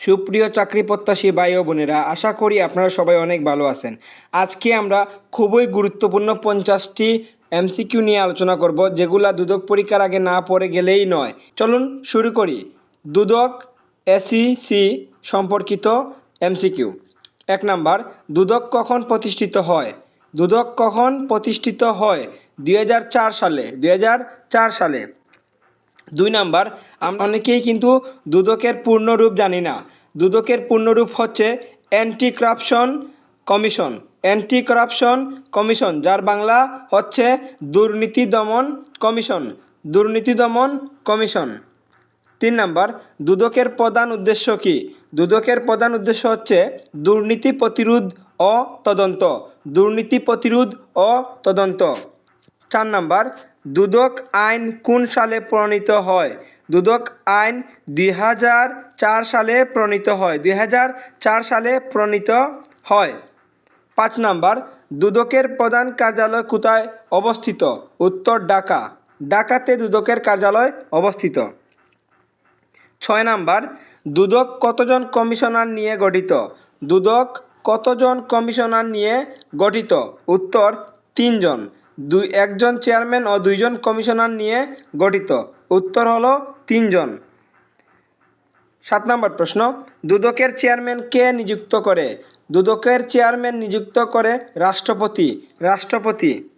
সুপ্রিয় চাকরি প্রত্যাশী ভাই ও বোনেরা, আশা করি আপনারা সবাই অনেক ভালো আছেন। আজকে আমরা খুবই গুরুত্বপূর্ণ পঞ্চাশটি এমসিকিউ নিয়ে আলোচনা করব, যেগুলা দুদক পরীক্ষার আগে না পড়ে গেলেই নয়। চলুন শুরু করি। দুদক এসিসি সম্পর্কিত এমসিকিউ। এক নাম্বার, দুদক কখন প্রতিষ্ঠিত হয়? দুদক কখন প্রতিষ্ঠিত হয়? দুই হাজার চার সালে, দুই হাজার চার সালে। দুই নাম্বার আমরা অনেকেই কিন্তু দুদকের পূর্ণরূপ জানি না। দুদকের পূর্ণরূপ হচ্ছে anti corruption commission anti corruption commission যার বাংলা হচ্ছে দুর্নীতি দমন কমিশন। দুর্নীতি দমন কমিশন। তিন নাম্বার, দুদকের প্রধান উদ্দেশ্য কি? দুদকের প্রধান উদ্দেশ্য হচ্ছে দুর্নীতি প্রতিরোধ ও তদন্ত। দুর্নীতি প্রতিরোধ ও তদন্ত। চার নাম্বার দুদক আইন কোন সালে প্রণীত হয়? দুদক আইন দুই হাজার চার সালে প্রণীত হয়। দুই হাজার চার সালে প্রণীত হয়। পাঁচ নাম্বার, দুদকের প্রধান কার্যালয় কোথায় অবস্থিত? উত্তর ঢাকা। ঢাকাতে দুদকের কার্যালয় অবস্থিত। ছয় নাম্বার, দুদক কতজন কমিশনার নিয়ে গঠিত? দুদক কতজন কমিশনার নিয়ে গঠিত? উত্তর, তিনজন। দুই একজন চেয়ারম্যান ও দুইজন কমিশনার নিয়ে গঠিত। উত্তর হলো তিনজন। সাত নম্বর প্রশ্ন, দুদকের চেয়ারম্যান কে নিযুক্ত করে? দুদকের চেয়ারম্যান নিযুক্ত করে রাষ্ট্রপতি। রাষ্ট্রপতি।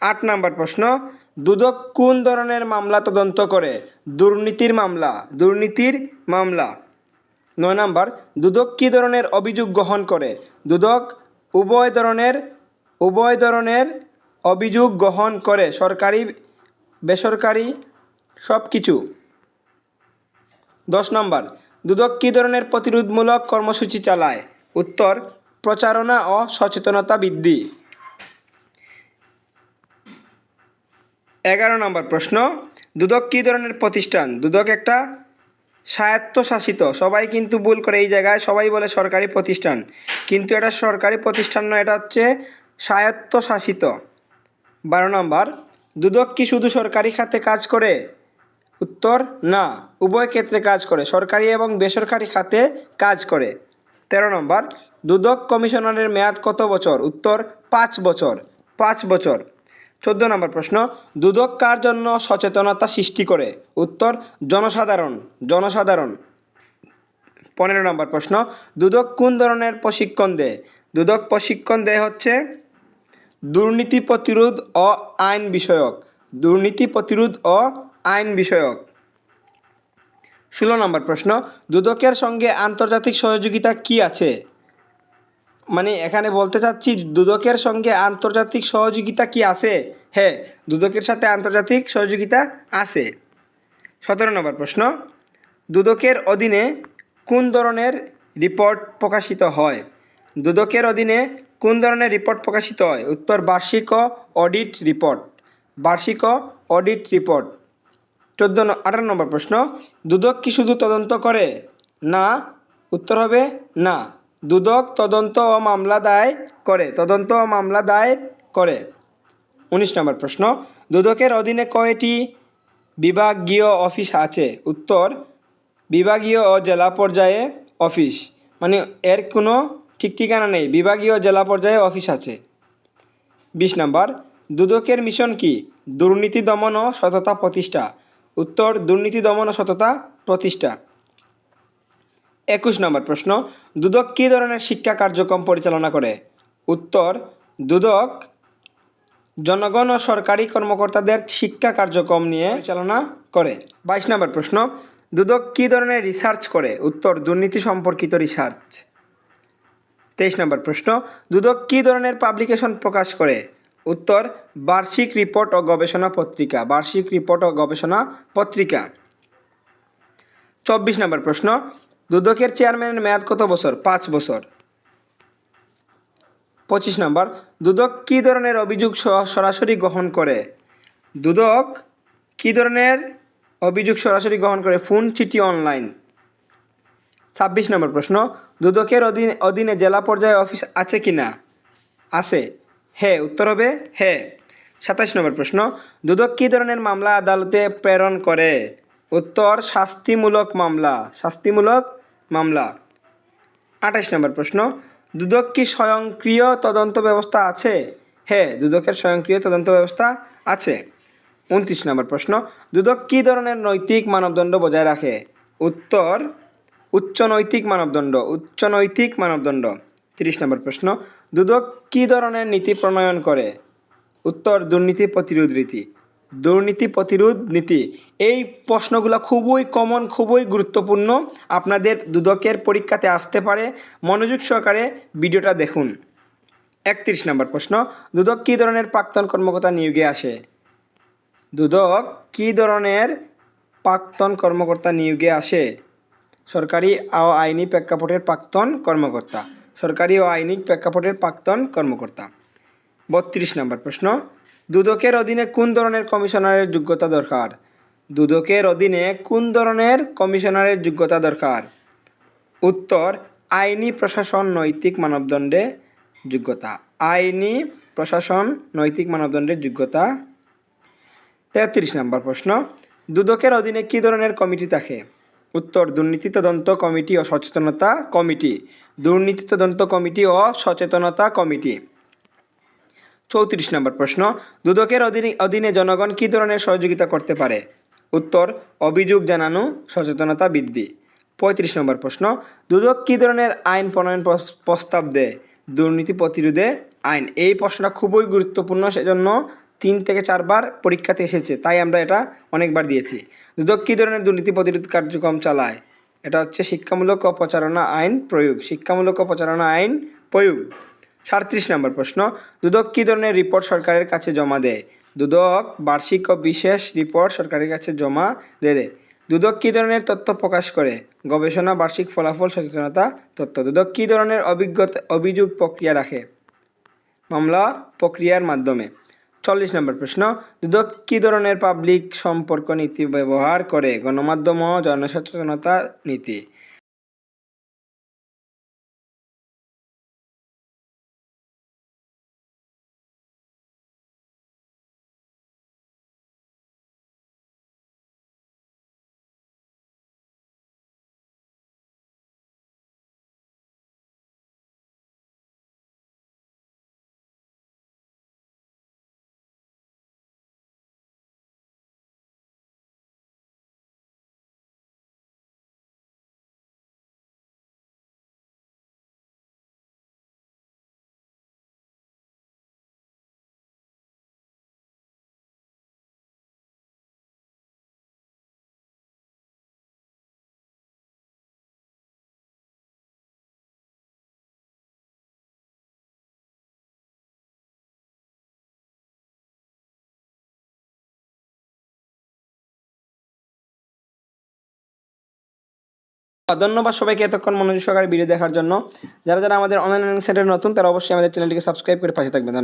আট নম্বর প্রশ্ন, দুদক কোন ধরনের মামলা তদন্ত করে? দুর্নীতির মামলা। দুর্নীতির মামলা। নয় নম্বর, দুদক কী ধরনের অভিযোগ গ্রহণ করে? দুদক উভয় ধরনের উভয় ধরনের অভিযোগ গ্রহণ করে সরকারি, বেসরকারি সব কিছু দশ নম্বর, দুদক কী ধরনের প্রতিরোধমূলক কর্মসূচি চালায়? উত্তর, প্রচারণা ও সচেতনতা বৃদ্ধি। এগারো নম্বর প্রশ্ন, দুদক কী ধরনের প্রতিষ্ঠান? দুদক একটা স্বায়ত্তশাসিত, সবাই কিন্তু ভুল করে এই জায়গায় সবাই বলে সরকারি প্রতিষ্ঠান। কিন্তু এটা সরকারি প্রতিষ্ঠান নয়, এটা হচ্ছে স্বায়ত্তশাসিত। বারো নম্বর, দুদক কি শুধু সরকারি খাতে কাজ করে? উত্তর, না, উভয় ক্ষেত্রে কাজ করে, সরকারি এবং বেসরকারি খাতে কাজ করে। তেরো নম্বর, দুদক কমিশনারের মেয়াদ কত বছর? উত্তর, পাঁচ বছর পাঁচ বছর। চোদ্দ নম্বর প্রশ্ন, দুদক কার জন্য সচেতনতা সৃষ্টি করে? উত্তর, জনসাধারণ জনসাধারণ। পনেরো নম্বর প্রশ্ন, দুদক কোন ধরনের প্রশিক্ষণ দেয়? দুদক প্রশিক্ষণ দেয় হচ্ছে দুর্নীতি প্রতিরোধ ও আইন বিষয়ক। দুর্নীতি প্রতিরোধ ও আইন বিষয়ক। ষোলো নম্বর প্রশ্ন, দুদকের সঙ্গে আন্তর্জাতিক সহযোগিতা কি আছে? মানে এখানে বলতে চাচ্ছি, দুদকের সঙ্গে আন্তর্জাতিক সহযোগিতা কি আছে? হ্যাঁ দুদকের সাথে আন্তর্জাতিক সহযোগিতা আছে। সতেরো নম্বর প্রশ্ন, দুদকের অধীনে কোন ধরনের রিপোর্ট প্রকাশিত হয়? দুদকের অধীনে কোন ধরনের রিপোর্ট প্রকাশিত হয়? উত্তর, বার্ষিক অডিট রিপোর্ট বার্ষিক অডিট রিপোর্ট চোদ্দ আঠারো নম্বর প্রশ্ন, দুদক কি শুধু তদন্ত করে? না। উত্তর হবে, না। দুদক তদন্ত ও মামলা দায় করে। তদন্ত ও মামলা দায়ের করে। উনিশ নম্বর প্রশ্ন, দুদকের অধীনে কয়টি বিভাগীয় অফিস আছে? উত্তর, বিভাগীয় ও জেলা পর্যায়ে অফিস। মানে এর কোনো ঠিক ঠিকানা নেই। বিভাগীয় জেলা পর্যায়ে অফিস আছে। বিশ নম্বর, দুদকের মিশন কি? দুর্নীতি দমন ও সততা প্রতিষ্ঠা। উত্তর, দুর্নীতি দমন ও সততা প্রতিষ্ঠা। একুশ নম্বর প্রশ্ন, দুদক কী ধরনের শিক্ষা কার্যক্রম পরিচালনা করে? উত্তর, দুদক জনগণ ও সরকারি কর্মকর্তাদের শিক্ষা কার্যক্রম নিয়ে পরিচালনা করে। বাইশ নম্বর প্রশ্ন, দুদক কী ধরনের রিসার্চ করে? উত্তর, দুর্নীতি সম্পর্কিত রিসার্চ। তেইশ নম্বর প্রশ্ন, দুদক কী ধরনের পাবলিকেশন প্রকাশ করে? উত্তর, বার্ষিক রিপোর্ট ও গবেষণা পত্রিকা। বার্ষিক রিপোর্ট ও গবেষণা পত্রিকা। চব্বিশ নম্বর প্রশ্ন, দুদকের চেয়ারম্যানের মেয়াদ কত বছর? পাঁচ বছর। পঁচিশ নম্বর, দুদক কী ধরনের অভিযোগ সরাসরি গ্রহণ করে? দুদক কী ধরনের অভিযোগ সরাসরি গ্রহণ করে? ফোন, চিঠি অনলাইন ছাব্বিশ নম্বর প্রশ্ন, দুদকের অধীনে অধীনে জেলা পর্যায়ে অফিস আছে কি না? আছে। হ্যাঁ উত্তর হবে হ্যাঁ সাতাশ নম্বর প্রশ্ন, দুদক কী ধরনের মামলা আদালতে প্রেরণ করে? উত্তর, শাস্তিমূলক মামলা শাস্তিমূলক মামলা। আঠাশ নম্বর প্রশ্ন, দুদক কি স্বয়ংক্রিয় তদন্ত ব্যবস্থা আছে? হ্যাঁ দুদকের স্বয়ংক্রিয় তদন্ত ব্যবস্থা আছে। উনত্রিশ নম্বর প্রশ্ন, দুদক কি ধরনের নৈতিক মানবদণ্ড বজায় রাখে? উত্তর উচ্চ নৈতিক মানদণ্ড উচ্চ নৈতিক মানদণ্ড তিরিশ নম্বর প্রশ্ন দুদক কি ধরনের নীতি প্রণয়ন করে উত্তর দুর্নীতি প্রতিরোধ নীতি। দুর্নীতি প্রতিরোধ নীতি, এই প্রশ্নগুলো খুবই কমন খুবই গুরুত্বপূর্ণ আপনাদের দুদকের পরীক্ষাতে আসতে পারে। মনোযোগ সহকারে ভিডিওটা দেখুন। একত্রিশ নম্বর প্রশ্ন, দুদক কী ধরনের প্রাক্তন কর্মকর্তা নিয়োগে আসে? দুদক কী ধরনের প্রাক্তন কর্মকর্তা নিয়োগে আসে? সরকারি ও আইনি প্রেক্ষাপটের প্রাক্তন কর্মকর্তা। সরকারি ও আইনি প্রেক্ষাপটের প্রাক্তন কর্মকর্তা। বত্রিশ নম্বর প্রশ্ন, দুদকের অধীনে কোন ধরনের কমিশনারের যোগ্যতা দরকার? দুদকের অধীনে কোন ধরনের কমিশনারের যোগ্যতা দরকার? উত্তর, আইনি প্রশাসন নৈতিক মানদণ্ডে যোগ্যতা। আইনি প্রশাসন নৈতিক মানদণ্ডের যোগ্যতা। তেত্রিশ নম্বর প্রশ্ন, দুদকের অধীনে কী ধরনের কমিটি থাকে? উত্তর, দুর্নীতি তদন্ত কমিটি ও সচেতনতা কমিটি। দুর্নীতি তদন্ত কমিটি ও সচেতনতা কমিটি। চৌত্রিশ নম্বর প্রশ্ন, দুদকের অধীনে অধীনে জনগণ কী ধরনের সহযোগিতা করতে পারে? উত্তর, অভিযোগ জানানো, সচেতনতা বৃদ্ধি। পঁয়ত্রিশ নম্বর প্রশ্ন, দুদক কী ধরনের আইন প্রণয়ন প্রস্তাব দেয়? দুর্নীতি প্রতিরোধে আইন। এই প্রশ্নটা খুবই গুরুত্বপূর্ণ, সেজন্য তিন থেকে চারবার পরীক্ষাতে এসেছে, তাই আমরা এটা অনেকবার দিয়েছি। দুদক কী ধরনের দুর্নীতি প্রতিরোধ কার্যক্রম চালায়? এটা হচ্ছে শিক্ষামূলক ও প্রচারণা আইন প্রয়োগ। শিক্ষামূলক ও প্রচারণা আইন প্রয়োগ। সাঁত্রিশ নম্বর প্রশ্ন, দুদক কী ধরনের রিপোর্ট সরকারের কাছে জমা দেয়? দুদক বার্ষিক ও বিশেষ রিপোর্ট সরকারের কাছে জমা দিয়ে দেয় দুদক কী ধরনের তথ্য প্রকাশ করে? গবেষণা, বার্ষিক ফলাফল, সচেতনতা, তথ্য। দুদক কী ধরনের অভিজ্ঞতা, অভিযোগ প্রক্রিয়া রাখে? মামলা প্রক্রিয়ার মাধ্যমে। চল্লিশ নম্বর প্রশ্ন, দুদক কী ধরনের পাবলিক সম্পর্ক নীতি ব্যবহার করে? গণমাধ্যম ও জনসচেতনতা নীতি। ধন্যবাদ সবাইকে এতক্ষণ মনোযোগ সহকারে ভিডিও দেখার জন্য। যারা যারা আমাদের অনলাইন সেন্টারে নতুন, তারা অবশ্যই আমাদের চ্যানেলটিকে সাবস্ক্রাইব করে পাশে থাকবেন।